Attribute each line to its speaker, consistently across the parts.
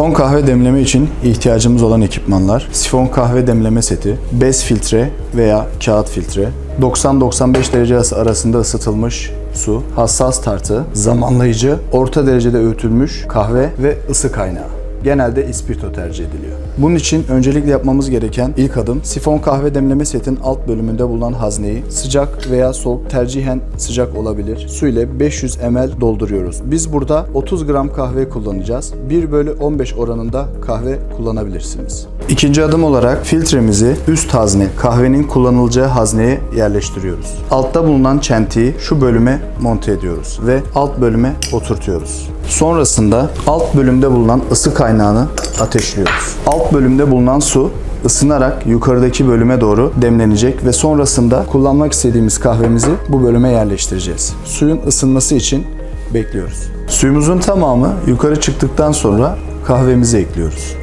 Speaker 1: Sifon kahve demleme için ihtiyacımız olan ekipmanlar, sifon kahve demleme seti, bez filtre veya kağıt filtre, 90-95 derece arasında ısıtılmış su, hassas tartı, zamanlayıcı, orta derecede öğütülmüş kahve ve ısı kaynağı. Genelde ispirto tercih ediliyor. Bunun için öncelikle yapmamız gereken ilk adım sifon kahve demleme setin alt bölümünde bulunan hazneyi sıcak veya soğuk tercihen sıcak olabilir su ile 500 ml dolduruyoruz. Biz burada 30 gram kahve kullanacağız. 1 bölü 15 oranında kahve kullanabilirsiniz. İkinci adım olarak filtremizi üst hazne kahvenin kullanılacağı hazneye yerleştiriyoruz. Altta bulunan çentiyi şu bölüme monte ediyoruz ve alt bölüme oturtuyoruz. Sonrasında alt bölümde bulunan ısı kaynağını ateşliyoruz. Alt bölümde bulunan su ısınarak yukarıdaki bölüme doğru demlenecek ve sonrasında kullanmak istediğimiz kahvemizi bu bölüme yerleştireceğiz. Suyun ısınması için bekliyoruz. Suyumuzun tamamı yukarı çıktıktan sonra kahvemizi ekliyoruz.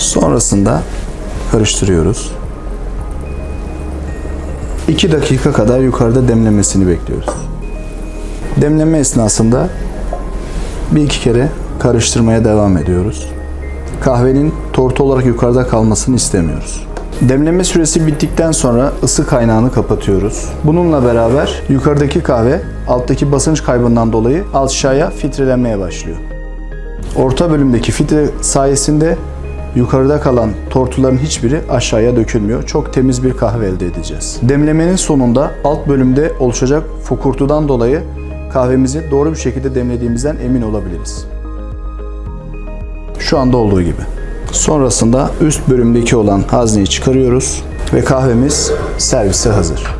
Speaker 1: Sonrasında karıştırıyoruz. 2 dakika kadar yukarıda demlemesini bekliyoruz. Demleme esnasında bir iki kere karıştırmaya devam ediyoruz. Kahvenin tortu olarak yukarıda kalmasını istemiyoruz. Demleme süresi bittikten sonra ısı kaynağını kapatıyoruz. Bununla beraber yukarıdaki kahve alttaki basınç kaybından dolayı aşağıya filtrelenmeye başlıyor. Orta bölümdeki filtre sayesinde yukarıda kalan tortuların hiçbiri aşağıya dökülmüyor. Çok temiz bir kahve elde edeceğiz. Demlemenin sonunda alt bölümde oluşacak fokurtudan dolayı kahvemizi doğru bir şekilde demlediğimizden emin olabiliriz. Şu anda olduğu gibi. Sonrasında üst bölümdeki olan hazneyi çıkarıyoruz ve kahvemiz servise hazır.